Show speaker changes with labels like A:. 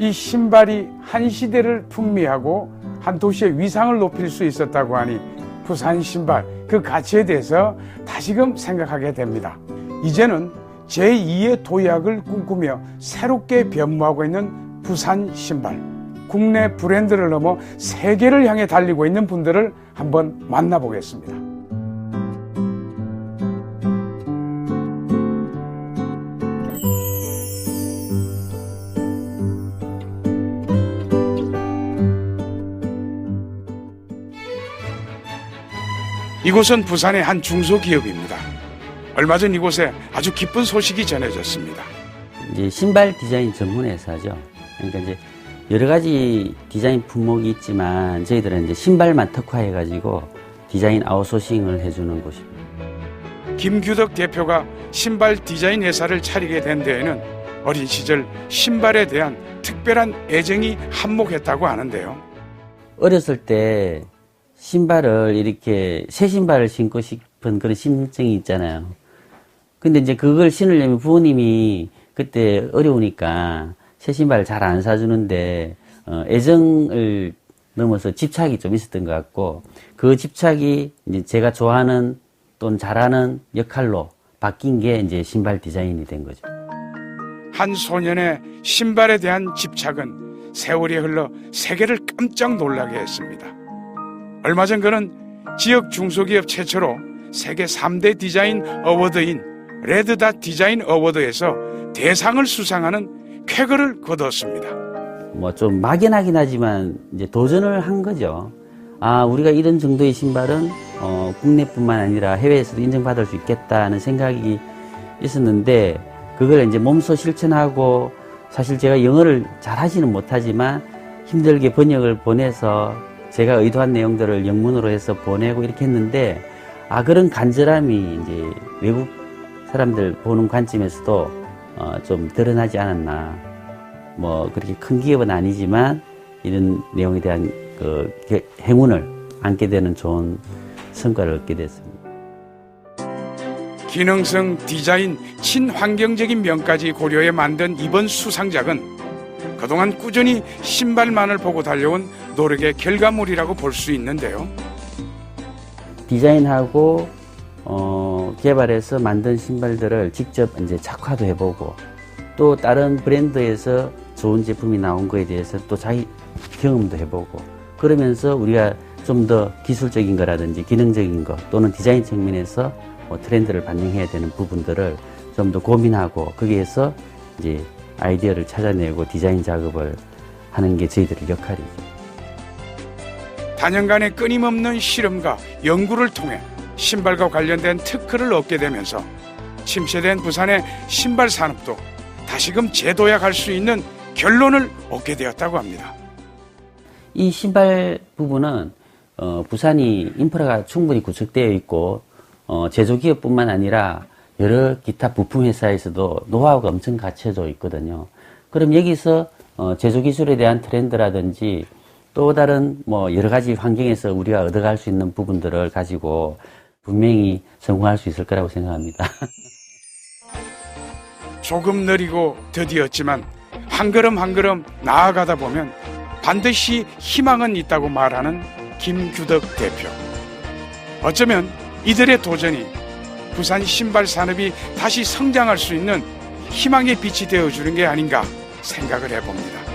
A: 이 신발이 한 시대를 풍미하고 한 도시의 위상을 높일 수 있었다고 하니 부산 신발 그 가치에 대해서 다시금 생각하게 됩니다. 이제는 제2의 도약을 꿈꾸며 새롭게 변모하고 있는 부산 신발. 국내 브랜드를 넘어 세계를 향해 달리고 있는 분들을 한번 만나보겠습니다. 이곳은 부산의 한 중소기업입니다. 얼마 전 이곳에 아주 기쁜 소식이 전해졌습니다.
B: 이제 신발 디자인 전문 회사죠. 그러니까 이제 여러 가지 디자인 품목이 있지만 저희들은 이제 신발만 특화해가지고 디자인 아웃소싱을 해주는 곳입니다.
A: 김규덕 대표가 신발 디자인 회사를 차리게 된 데에는 어린 시절 신발에 대한 특별한 애정이 한몫했다고 하는데요.
B: 어렸을 때 신발을 이렇게 새 신발을 신고 싶은 그런 심정이 있잖아요. 근데 이제 그걸 신으려면 부모님이 그때 어려우니까 새 신발 잘안 사주는데 어, 애정을 넘어서 집착이 좀 있었던 것 같고 그 집착이 이제 제가 좋아하는 또는 잘하는 역할로 바뀐 게 이제 신발 디자인이 된 거죠.
A: 한 소년의 신발에 대한 집착은 세월이 흘러 세계를 깜짝 놀라게 했습니다. 얼마 전 그는 지역 중소기업 최초로 세계 3대 디자인 어워드인 레드닷 디자인 어워드에서 대상을 수상하는 쾌거를 거뒀습니다.
B: 뭐 좀 막연하긴 하지만 이제 도전을 한 거죠. 아, 우리가 이런 정도의 신발은 어, 국내뿐만 아니라 해외에서도 인정받을 수 있겠다는 생각이 있었는데 그걸 이제 몸소 실천하고 사실 제가 영어를 잘 하지는 못하지만 힘들게 번역을 보내서 제가 의도한 내용들을 영문으로 해서 보내고 이렇게 했는데 아 그런 간절함이 이제 외국 사람들 보는 관점에서도 어, 좀 드러나지 않았나 뭐 그렇게 큰 기업은 아니지만 이런 내용에 대한 그 게- 행운을 안게 되는 좋은 성과를 얻게 됐습니다.
A: 기능성 디자인 친환경적인 면까지 고려해 만든 이번 수상작은 그동안 꾸준히 신발만을 보고 달려온 노력의 결과물이라고 볼 수 있는데요.
B: 디자인하고 어, 개발해서 만든 신발들을 직접 이제 착화도 해보고 또 다른 브랜드에서 좋은 제품이 나온 거에 대해서 또 자기 경험도 해보고 그러면서 우리가 좀 더 기술적인 거라든지 기능적인 거 또는 디자인 측면에서 뭐 트렌드를 반영해야 되는 부분들을 좀 더 고민하고 거기에서 이제 아이디어를 찾아내고 디자인 작업을 하는 게 저희들의 역할이죠.
A: 단연간의 끊임없는 실험과 연구를 통해 신발과 관련된 특허를 얻게 되면서 침체된 부산의 신발 산업도 다시금 재도약할 수 있는 결론을 얻게 되었다고 합니다.
B: 이 신발 부분은 어, 부산이 인프라가 충분히 구축되어 있고 어, 제조기업뿐만 아니라 여러 기타 부품 회사에서도 노하우가 엄청 갖춰져 있거든요. 그럼 여기서 어, 제조 기술에 대한 트렌드라든지 또 다른 뭐 여러 가지 환경에서 우리가 얻어갈 수 있는 부분들을 가지고 분명히 성공할 수 있을 거라고 생각합니다.
A: 조금 느리고 더디었지만 한 걸음 한 걸음 나아가다 보면 반드시 희망은 있다고 말하는 김규덕 대표. 어쩌면 이들의 도전이 부산 신발 산업이 다시 성장할 수 있는 희망의 빛이 되어주는 게 아닌가 생각을 해봅니다.